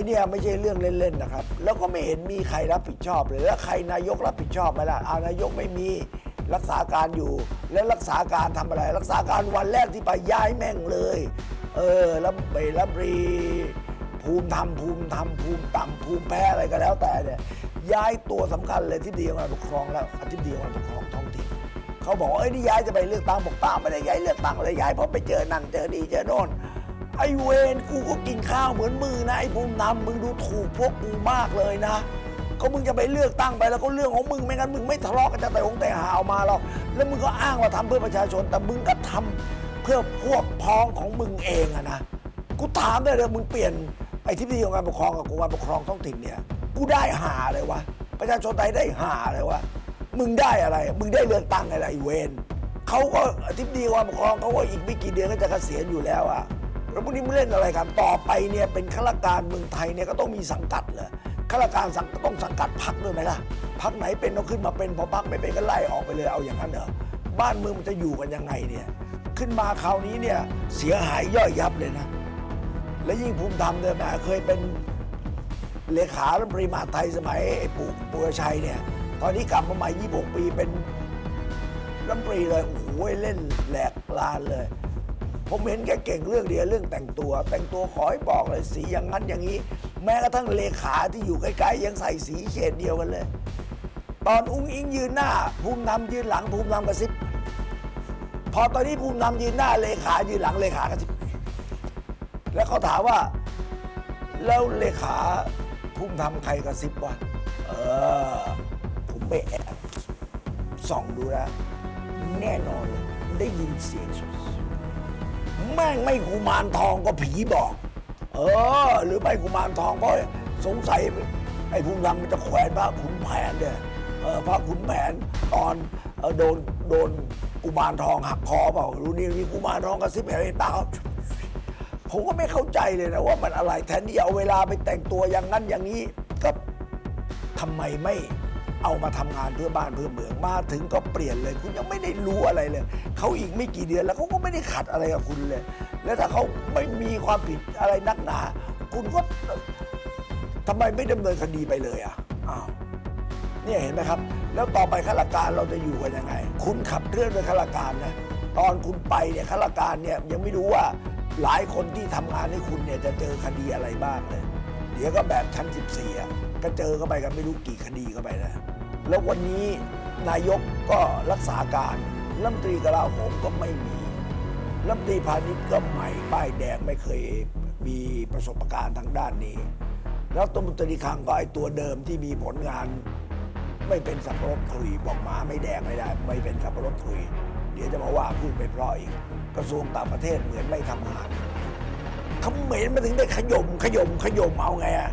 อ้เนี่ยไม่ใช่เรื่องเล่นๆนะครับ แล้วก็ไม่เห็นมีใครรับผิดชอบเลยแล้วใครนายกรับผิดชอบไหมล่ะอานายกไม่มีรักษาการอยู่ แล้วรักษาการทำอะไร รักษาการวันแรกที่ไปย้ายแม่งเลย เออแล้วไปรับรีภูมิธรรมภูมิธรรมภูมิต่ำภูมิแพ้อะไรก็แล้วแต่เนี่ยย้ายตัวสำคัญเลยที่ดีของการปกครองแล้วอธิบดีของการปกครองท้องถิ่นเขาบอกว่าเอ้ยนี่ย้ายจะไปเลือกตั้งบอกปล่าไม่ได้ย้ายเลือกตั้งเลยย้ายเพราะไปเจอนั่นเจอนี่เจอโน่น ไอเวนกูก็กินข้าวเหมือนมือนะไอภูมิธรรมมึงดูถูกพวกกูมากเลยนะ ก็มึงจะไปเลือกตั้งไปแล้วก็เรื่องของมึงไม่งั้นมึงไม่ทะเลาะกันจะแต่หงแต่หาเอามาหรอกแล้วมึงก็อ้างว่าทำเพื่อประชาชน แต่มึงก็ทำเพื่อพวกพ้องของมึงเองอะนะกูถามได้เลยมึงเปลี่ยนไอ้ที่ดีของการปกครองกับกูการปกครองท้องถิ่นเนี่ยกูได้หาเลยวะประชาชนไทยได้หาเลยวะมึงได้อะไร มึงได้เลือกตั้งอะไรไอ้เวนเขาก็อธิบดีการปกครองเขาก็อีกไม่กี่เดือนก็จะเกษียณอยู่แล้วอะ แล้วพวกนี้มึงเล่นอะไรกันต่อไปเนี่ยเป็นข้าราชการเมืองไทยเนี่ยก็ต้องมีสังกัดเหรอข้าราชการสังต้องสังกัดพักด้วยไหมล่ะพักไหนเป็นต้องขึ้นมาเป็นพอพักไม่เป็นก็ไล่ออกไปเลยเอาอย่างนั้นเหรอบ้านเมืองมันจะอยู่กันยังไงเนี่ยขึ้นมาคราวนี้เนี่ยเสียหายย่อยยับเลยนะ และยิ่งภูมิธรรมเนี่ยแหมเคยเป็นเลขารัฐมนตรีมหาไทยสมัยไอ้ปู่ปุรชัยเนี่ยตอนนี้กลับมาใหม่26 ปีเป็นรัฐมนตรีเลยโอ้โหเล่นแหลกลานเลย ผมเห็นแกเก่งเรื่องเดียวเรื่องแต่งตัว แต่งตัวขอให้บอกเลยสีอย่างนั้นอย่างนี้ แม้กระทั่งเลขาที่อยู่ใกล้ๆยังใส่สีเฉดเดียวกันเลย ตอนอุ้งอิงยืนหน้า ภูมิธรรมยืนหลังภูมิธรรมกระซิบพอตอนนี้ภูมิธรรมยืนหน้าเลขายืนหลังเลขากระซิบแล้วเขาถามว่า แล้วเลขาภูมิธรรมใครกระซิบวะเออผมไปแอบส่องดูแล้วแน่นอนเลยได้ยินเสียงสด แม่งไม่กุมารทองก็ผีบอก เออ หรือไม่กุมารทองเพราะสงสัยไอ้ภูมิธรรมมันจะแขวนพระขุนแผนเนี่ยเออพระขุนแผนตอนเออโดนโดนกุมารทองหักคอเปล่ารู้นี่มีกุมารทองกระซิบเห็นตาเขาผมก็ไม่เข้าใจเลยนะว่ามันอะไรแทนที่จะเอาเวลาไปแต่งตัวอย่างนั้นอย่างนี้ก็ทำไมไม่ เอามาทำงานเพื่อบ้านเพื่อเมืองมาถึงก็เปลี่ยนเลย คุณยังไม่ได้รู้อะไรเลย เขาอีกไม่กี่เดือนแล้วเขาก็ไม่ได้ขัดอะไรกับคุณเลย แล้วถ้าเขาไม่มีความผิดอะไรนักหนา คุณก็ทำไมไม่ดำเนินคดีไปเลยอะอ้าวเนี่ยเห็นไหมครับ แล้วต่อไปข้าราชการเราจะอยู่กันยังไง คุณขับเคลื่อนโดยข้าราชการนะตอนคุณไปเนี่ยข้าราชการเนี่ยยังไม่รู้ว่าหลายคนที่ทำงานให้คุณเนี่ยจะเจอคดีอะไรบ้างเลย ดี๋ยวก็แบบชั้น 14อะก็เจอเข้าไปกันไม่รู้กี่คดีเข้าไปนะแล้ววันนี้นายกก็รักษาการรัฐมนตรีกลาโหมก็ไม่มีรัฐมนตรีพาณิชย์ก็ใหม่ป้ายแดงไม่เคยมีประสบการณ์ทางด้านนี้ แล้วรัฐมนตรีคลังก็ไอตัวเดิมที่มีผลงาน ไม่เป็นสับปะรดคุยบอกหมาไม่แดงไม่ได้ ไม่เป็นสับปะรดคุย เดี๋ยวจะมาว่าพูดไปเพราะอีก กระทรวงต่างประเทศเหมือนไม่ทำงาน เขมรมาถึงได้ขยมขยมขยมเอาไงอะ